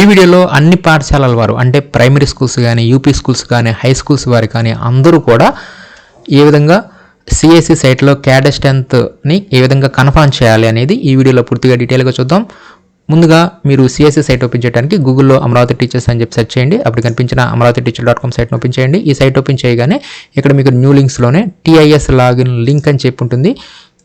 ఈ వీడియోలో అన్ని పాఠశాలల వారు అంటే ప్రైమరీ స్కూల్స్ కానీ యూపీ స్కూల్స్ కానీ హై స్కూల్స్ వారు కానీ అందరూ కూడా ఏ విధంగా సిఎస్సి సైట్లో క్యాడర్ స్ట్రెంత్ని ఏ విధంగా కన్ఫర్మ్ చేయాలి అనేది ఈ వీడియోలో పూర్తిగా డీటెయిల్గా చూద్దాం. ముందుగా మీరు సిఎస్సి సైట్ ఓపెన్ చేయడానికి గూగుల్లో అమరావతి టీచర్స్ అని చెప్పి సెర్చ్ చేయండి. అప్పుడు కనిపించిన అమరావతి టీచర్ డాట్ కామ్ సైట్ని ఓపెన్ చేయండి. ఈ సైట్ ఓపెన్ చేయగానే ఇక్కడ మీకు న్యూ లింక్స్లోనే టీఐఎస్ లాగిన్ లింక్ అని చెప్పి ఉంటుంది.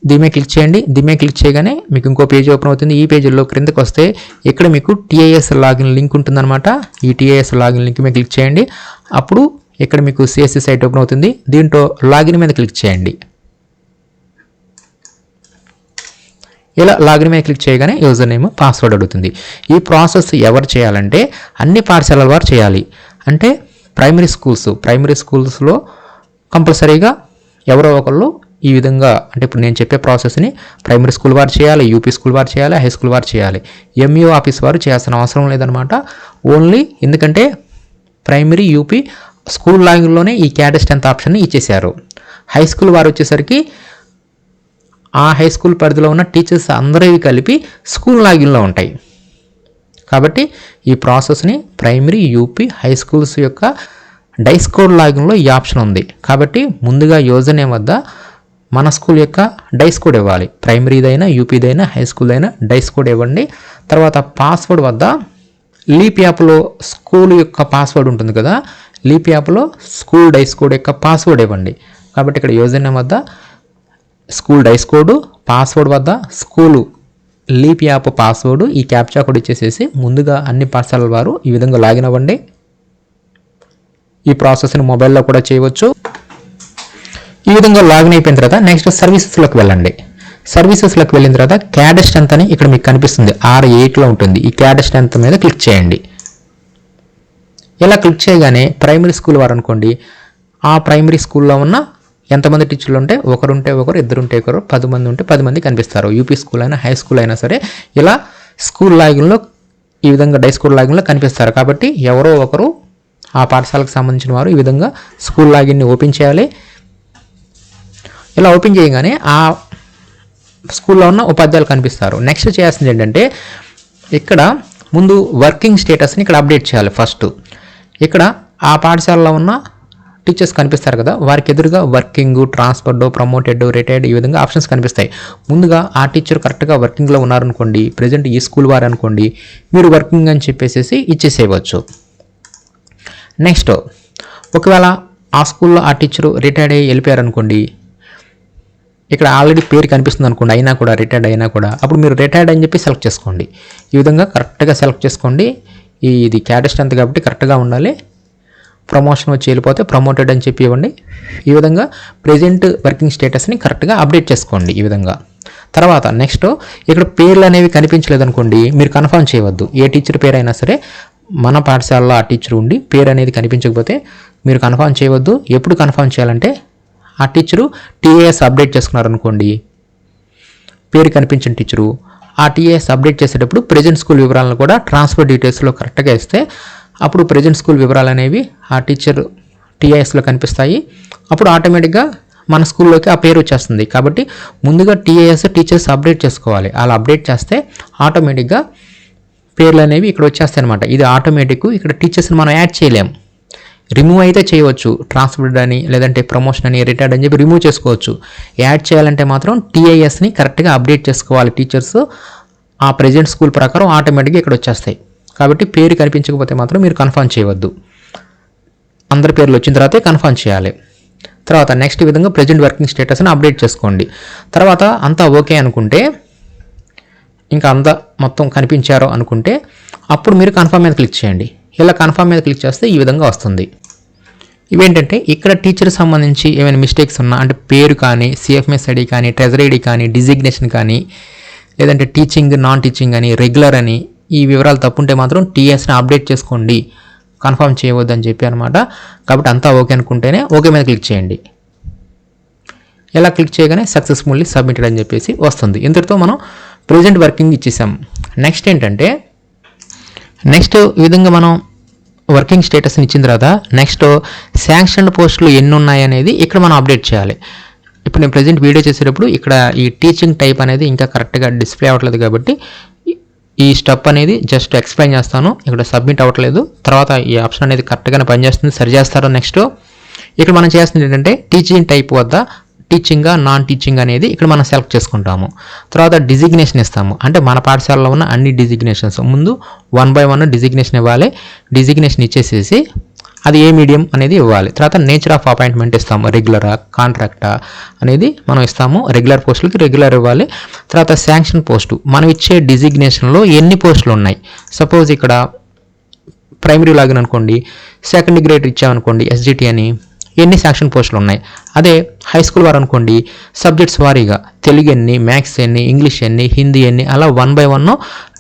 దీమే క్లిక్ చేయండి. దీమే క్లిక్ చేయగానే మీకు ఇంకో పేజ్ ఓపెన్ అవుతుంది. ఈ పేజీలో క్రిందకు వస్తే ఇక్కడ మీకు టీఐఎస్ లాగిన్ లింక్ ఉంటుందన్నమాట. ఈ టీఐఎస్ లాగిన్ లింక్ మీద క్లిక్ చేయండి. అప్పుడు ఇక్కడ మీకు సిఎస్సి సైట్ ఓపెన్ అవుతుంది. దీంట్లో లాగిన్ మీద క్లిక్ చేయండి. ఇలా లాగిన్ మీద క్లిక్ చేయగానే యూజర్ నేమ్ పాస్వర్డ్ అడుగుతుంది. ఈ ప్రాసెస్ ఎవరు చేయాలంటే అన్ని పాఠశాలల వారు చేయాలి. అంటే ప్రైమరీ స్కూల్స్ ప్రైమరీ స్కూల్స్లో కంపల్సరీగా ఎవరో ఒకళ్ళు ఈ విధంగా అంటే ఇప్పుడు నేను చెప్పే ప్రాసెస్ని ప్రైమరీ స్కూల్ వారు చేయాలి యూపీ స్కూల్ వారు చేయాలి హై స్కూల్ వారు చేయాలి. ఎంఈఓ ఆఫీస్ వారు చేయాల్సిన అవసరం లేదనమాట ఓన్లీ ఎందుకంటే ప్రైమరీ యూపీ స్కూల్ లాంగ్వేజ్లోనే ఈ క్యాడర్ టెన్త్ ఆప్షన్ని ఇచ్చేశారు. హై స్కూల్ వారు వచ్చేసరికి ఆ హై స్కూల్ పరిధిలో ఉన్న టీచర్స్ అందరివి కలిపి స్కూల్ లాగిన్లో ఉంటాయి. కాబట్టి ఈ ప్రాసెస్ని ప్రైమరీ యూపీ హై స్కూల్స్ యొక్క డైస్కోడ్ లాగిన్లో ఈ ఆప్షన్ ఉంది. కాబట్టి ముందుగా యోజన వద్ద మన స్కూల్ యొక్క డైస్ కోడ్ ఇవ్వాలి. ప్రైమరీదైనా యూపీదైనా హై స్కూల్ అయినా డైస్ కోడ్ ఇవ్వండి. తర్వాత పాస్వర్డ్ వద్ద లీప్ యాప్లో స్కూల్ యొక్క పాస్వర్డ్ ఉంటుంది కదా లీప్ యాప్లో స్కూల్ డైస్ కోడ్ యొక్క పాస్వర్డ్ ఇవ్వండి. కాబట్టి ఇక్కడ యూజర్ వద్ద స్కూల్ డైస్ కోడ్ పాస్వర్డ్ వద్ద స్కూలు లీప్ యాప్ పాస్వర్డ్ ఈ క్యాప్చా కోడ్ ఇచ్చేసేసి ముందుగా అన్ని పాఠశాలల వారు ఈ విధంగా లాగిన్ అవ్వండి. ఈ ప్రాసెస్ని మొబైల్లో కూడా చేయవచ్చు. ఈ విధంగా లాగిన్ అయిపోయిన తర్వాత నెక్స్ట్ సర్వీసెస్లోకి వెళ్ళండి. సర్వీసెస్లోకి వెళ్ళిన తర్వాత క్యాడ్ స్ట్రెంత్ అని ఇక్కడ మీకు కనిపిస్తుంది. ఆర్ ఎయిట్లో ఉంటుంది. ఈ క్యాడ్ స్ట్రెంత్ మీద క్లిక్ చేయండి. ఇలా క్లిక్ చేయగానే ప్రైమరీ స్కూల్ వారు అనుకోండి ఆ ప్రైమరీ స్కూల్లో ఉన్న ఎంతమంది టీచర్లు ఉంటే ఒకరు ఉంటే ఒకరు ఇద్దరు ఉంటే ఒకరు పది మంది ఉంటే పది మంది కనిపిస్తారు యూపీ స్కూల్ అయినా హై స్కూల్ అయినా సరే ఇలా స్కూల్ లాగిన్లో ఈ విధంగా డై స్కూల్ లాగిన్లో కనిపిస్తారు. కాబట్టి ఎవరో ఒకరు ఆ పాఠశాలకు సంబంధించిన వారు ఈ విధంగా స్కూల్ లాగిన్ని ఓపెన్ చేయాలి. ఇలా ఓపెన్ చేయగానే ఆ స్కూల్లో ఉన్న ఉపాధ్యాయులు కనిపిస్తారు. నెక్స్ట్ చేయాల్సింది ఏంటంటే ఇక్కడ ముందు వర్కింగ్ స్టేటస్ని ఇక్కడ అప్డేట్ చేయాలి ఫస్ట్. ఇక్కడ ఆ పాఠశాలలో ఉన్న టీచర్స్ కనిపిస్తారు కదా వారికి ఎదురుగా వర్కింగ్ ట్రాన్స్ఫర్డ్ ప్రమోటెడ్ రిటైర్డ్ ఈ విధంగా ఆప్షన్స్ కనిపిస్తాయి. ముందుగా ఆ టీచర్ కరెక్ట్గా వర్కింగ్లో ఉన్నారనుకోండి ప్రజెంట్ ఈ స్కూల్ వారు అనుకోండి మీరు వర్కింగ్ అని చెప్పేసి ఇచ్చేసేయవచ్చు. నెక్స్ట్ ఒకవేళ ఆ స్కూల్లో ఆ టీచరు రిటైర్డ్ అయ్యి వెళ్ళిపోయారు అనుకోండి ఇక్కడ ఆల్రెడీ పేరు కనిపిస్తుంది అనుకోండి అయినా కూడా రిటైర్డ్ అయినా కూడా. అప్పుడు మీరు రిటైర్డ్ అని చెప్పి సెలెక్ట్ చేసుకోండి. ఈ విధంగా కరెక్ట్గా సెలెక్ట్ చేసుకోండి. ఈ ఇది క్యాడెస్ట్ అంత కాబట్టి కరెక్ట్గా ఉండాలి. ప్రమోషన్ వచ్చి వెళ్ళిపోతే ప్రమోటెడ్ అని చెప్పి ఇవ్వండి. ఈ విధంగా ప్రెజెంట్ వర్కింగ్ స్టేటస్ని కరెక్ట్గా అప్డేట్ చేసుకోండి ఈ విధంగా. తర్వాత నెక్స్ట్ ఇక్కడ పేర్లు అనేవి కనిపించలేదు అనుకోండి మీరు కన్ఫర్మ్ చేయవద్దు. ఏ టీచర్ పేరు అయినా సరే మన పాఠశాలలో ఆ టీచర్ ఉండి పేరు అనేది కనిపించకపోతే మీరు కన్ఫర్మ్ చేయవద్దు. ఎప్పుడు కన్ఫర్మ్ చేయాలంటే ఆ టీచరు టీఏఎస్ అప్డేట్ చేసుకున్నారు అనుకోండి పేరు కనిపించిన టీచరు ఆ టీఏఎస్ అప్డేట్ చేసేటప్పుడు ప్రజెంట్ స్కూల్ వివరాలను కూడా ట్రాన్స్ఫర్ డీటెయిల్స్లో కరెక్ట్గా ఇస్తే అప్పుడు ప్రజెంట్ స్కూల్ వివరాలు అనేవి ఆ టీచర్ టీఐఎస్లో కనిపిస్తాయి. అప్పుడు ఆటోమేటిక్గా మన స్కూల్లోకి ఆ పేరు వచ్చేస్తుంది. కాబట్టి ముందుగా టీఏఎస్ టీచర్స్ అప్డేట్ చేసుకోవాలి. అలా అప్డేట్ చేస్తే ఆటోమేటిక్గా పేర్లు అనేవి ఇక్కడ వచ్చేస్తాయి అనమాట ఇది ఆటోమేటిక్ ఇక్కడ టీచర్స్ని మనం యాడ్ చేయలేం. రిమూవ్ అయితే చేయవచ్చు. ట్రాన్స్ఫర్డ్ అని లేదంటే ప్రమోషన్ అని రిటైర్డ్ అని చెప్పి రిమూవ్ చేసుకోవచ్చు. యాడ్ చేయాలంటే మాత్రం టీఐఎస్ని కరెక్ట్గా అప్డేట్ చేసుకోవాలి. టీచర్స్ ఆ ప్రజెంట్ స్కూల్ ప్రకారం ఆటోమేటిక్గా ఇక్కడ వచ్చేస్తాయి. కాబట్టి పేరు కనిపించకపోతే మాత్రం మీరు కన్ఫర్మ్ చేయవద్దు. అందరి పేర్లు వచ్చిన తర్వాతే కన్ఫర్మ్ చేయాలి. తర్వాత నెక్స్ట్ విధంగా ప్రజెంట్ వర్కింగ్ స్టేటస్ని అప్డేట్ చేసుకోండి. తర్వాత అంతా ఓకే అనుకుంటే ఇంకా అంతా మొత్తం కనిపించారో అనుకుంటే అప్పుడు మీరు కన్ఫర్మ్ మీద క్లిక్ చేయండి. ఇలా కన్ఫర్మ్ మీద క్లిక్ చేస్తే ఈ విధంగా వస్తుంది. ఇవేంటంటే ఇక్కడ టీచర్ సంబంధించి ఏమైనా మిస్టేక్స్ ఉన్నా అంటే పేరు కానీ సిఎఫ్ఎస్ ఐడి కానీ ట్రెజరీ ఐడి కానీ డిజిగ్నేషన్ కానీ లేదంటే టీచింగ్ నాన్ టీచింగ్ అని రెగ్యులర్ అని ఈ వివరాలు తప్పుంటే మాత్రం టీఎస్ని అప్డేట్ చేసుకోండి. కన్ఫర్మ్ చేయవద్దు అని చెప్పి అనమాట కాబట్టి అంతా ఓకే అనుకుంటేనే ఓకే మీద క్లిక్ చేయండి. ఎలా క్లిక్ చేయగానే సక్సెస్ఫుల్లీ సబ్మిటెడ్ అని చెప్పేసి వస్తుంది. ఇంతటితో మనం ప్రజెంట్ వర్కింగ్ ఇచ్చేసాం. నెక్స్ట్ ఏంటంటే నెక్స్ట్ విధంగా మనం వర్కింగ్ స్టేటస్ని ఇచ్చిన తర్వాత నెక్స్ట్ శాంక్షన్ పోస్టులు ఎన్ని ఉన్నాయి అనేది ఇక్కడ మనం అప్డేట్ చేయాలి. ఇప్పుడు నేను ప్రజెంట్ వీడియో చేసేటప్పుడు ఇక్కడ ఈ టీచింగ్ టైప్ అనేది ఇంకా కరెక్ట్గా డిస్ప్లే అవ్వట్లేదు కాబట్టి ఈ స్టెప్ అనేది జస్ట్ ఎక్స్ప్లెయిన్ చేస్తాను. ఇక్కడ సబ్మిట్ అవ్వట్లేదు. తర్వాత ఈ ఆప్షన్ అనేది కరెక్ట్గానే పనిచేస్తుంది. సరి చేస్తారు నెక్స్ట్. ఇక్కడ మనం చేస్తుంది ఏంటంటే టీచింగ్ టైప్ వద్ద టీచింగా నాన్ టీచింగ్ అనేది ఇక్కడ మనం సెలెక్ట్ చేసుకుంటాము. తర్వాత డిజిగ్నేషన్ ఇస్తాము. అంటే మన పాఠశాలలో ఉన్న అన్ని డిజిగ్నేషన్స్ ముందు వన్ బై వన్ డిజిగ్నేషన్ ఇవ్వాలి. డిజిగ్నేషన్ ఇచ్చేసేసి అది ఏ మీడియం అనేది ఇవ్వాలి. తర్వాత నేచర్ ఆఫ్ అపాయింట్మెంట్ ఇస్తాము. రెగ్యులరా కాంట్రాక్టా అనేది మనం ఇస్తాము. రెగ్యులర్ పోస్టులకి రెగ్యులర్ ఇవ్వాలి. తర్వాత శాంక్షన్ పోస్టు మనం ఇచ్చే డిజిగ్నేషన్లో ఎన్ని పోస్టులు ఉన్నాయి? సపోజ్ ఇక్కడ ప్రైమరీ లాగిన్ అనుకోండి సెకండ్ గ్రేడ్ ఇచ్చామనుకోండి ఎస్జిటి అని ఎన్ని శాంక్షన్ పోస్టులు ఉన్నాయి? అదే హై స్కూల్ వారు అనుకోండి సబ్జెక్ట్స్ వారీగా తెలుగు ఎన్ని మ్యాథ్స్ ఎన్ని ఇంగ్లీష్ ఎన్ని హిందీ ఎన్ని అలా వన్ బై వన్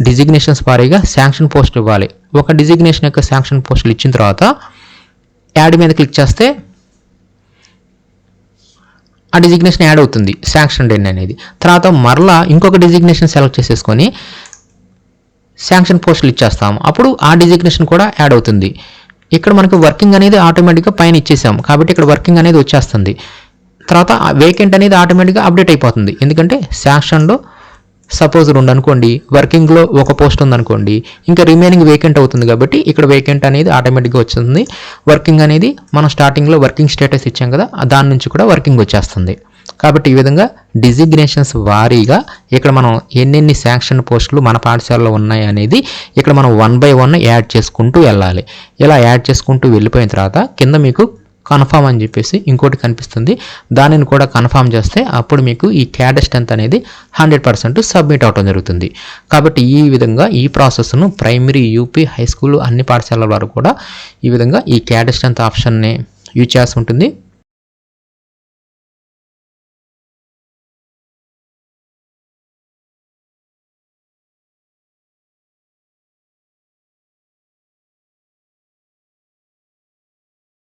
డిజిగ్నేషన్స్ వారీగా శాంక్షన్ పోస్టులు ఇవ్వాలి. ఒక డిజిగ్నేషన్ యొక్క శాంక్షన్ పోస్టులు ఇచ్చిన తర్వాత యాడ్ మీద క్లిక్ చేస్తే ఆ డిజిగ్నేషన్ యాడ్ అవుతుంది శాంక్షన్ డెన్ అనేది. తర్వాత మరలా ఇంకొక డిజిగ్నేషన్ సెలెక్ట్ చేసేసుకొని శాంక్షన్ పోస్టులు ఇచ్చేస్తాము. అప్పుడు ఆ డిజిగ్నేషన్ కూడా యాడ్ అవుతుంది. ఇక్కడ మనకు వర్కింగ్ అనేది ఆటోమేటిక్గా పైన ఇచ్చేసాం కాబట్టి ఇక్కడ వర్కింగ్ అనేది వచ్చేస్తుంది. తర్వాత వేకెంట్ అనేది ఆటోమేటిక్గా అప్డేట్ అయిపోతుంది. ఎందుకంటే శాక్షన్లో సపోజ్ రెండు అనుకోండి వర్కింగ్లో ఒక పోస్ట్ ఉందనుకోండి ఇంకా రిమైనింగ్ వేకెంట్ అవుతుంది కాబట్టి ఇక్కడ వేకెంట్ అనేది ఆటోమేటిక్గా వచ్చింది వర్కింగ్ అనేది మనం స్టార్టింగ్లో వర్కింగ్ స్టేటస్ ఇచ్చాం కదా దాని నుంచి కూడా వర్కింగ్ వచ్చేస్తుంది. కాబట్టి ఈ విధంగా డిజిగ్నేషన్స్ వారీగా ఇక్కడ మనం ఎన్నెన్ని శాంక్షన్ పోస్టులు మన పాఠశాలలో ఉన్నాయి అనేది ఇక్కడ మనం వన్ బై వన్ యాడ్ చేసుకుంటూ వెళ్ళాలి. ఇలా యాడ్ చేసుకుంటూ వెళ్ళిపోయిన తర్వాత కింద మీకు కన్ఫామ్ అని చెప్పేసి ఇంకోటి కనిపిస్తుంది. దానిని కూడా కన్ఫామ్ చేస్తే అప్పుడు మీకు ఈ క్యాడ స్ట్రెంత్ అనేది హండ్రెడ్ పర్సెంట్ సబ్మిట్ అవటం జరుగుతుంది. కాబట్టి ఈ విధంగా ఈ ప్రాసెస్ను ప్రైమరీ యూపీ హై స్కూల్ అన్ని పాఠశాలల వారు కూడా ఈ విధంగా ఈ క్యాడ స్ట్రెంత్ ఆప్షన్ని యూజ్ చేసి ఉంటుంది.